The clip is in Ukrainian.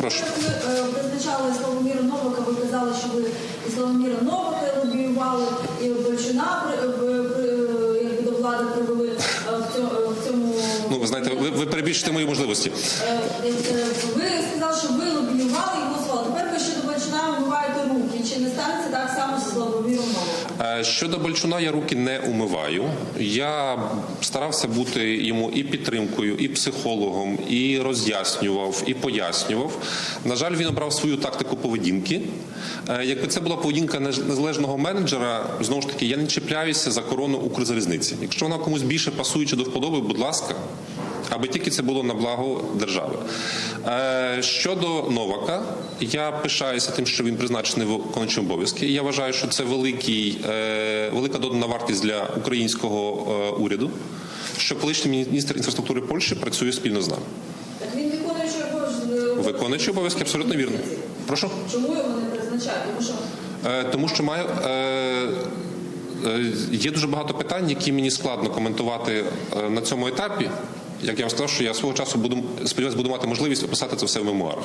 Прошу. Ви е, призначали Славоміра Новака, ви казали, що ви і Славоміра Новака лобіювали, і при, при- якби до влади привели е, в цьому. Ну, ви знаєте, ви, ви перебільшите мої можливості. Е, е, Ви сказали, що ви лобіювали і голосували. Тепер ви щодо Бальчуна вимиваєте руки. Не станеться так само з Славоміром Новаком? Е, Щодо Бальчуна я руки не умиваю. Я старався бути йому і підтримкою, і психологом, і роз'яснював, і пояснював. На жаль, він обрав свою тактику поведінки. Е, Якби це була поведінка незалежного менеджера, знову ж таки, я не чіпляюся за корону Укрзалізниці. Якщо вона комусь більше пасує чи до вподоби, будь ласка. Аби тільки це було на благо держави. Е, щодо Новака, я пишаюся тим, що він призначений в виконуючі обов'язки. Я вважаю, що це великий, е, велика додана вартість для українського е, уряду, що колишній міністр інфраструктури Польщі працює спільно з нами. Так він виконуючий обов'язки. Виконуючий обов'язки абсолютно вірно. Прошу. Чому його не призначають? Тому що Тому що е, Є дуже багато питань, які мені складно коментувати на цьому етапі. Як я вам сказав, що я свого часу буду сподіваюся, буду мати можливість описати це все в мемуарах.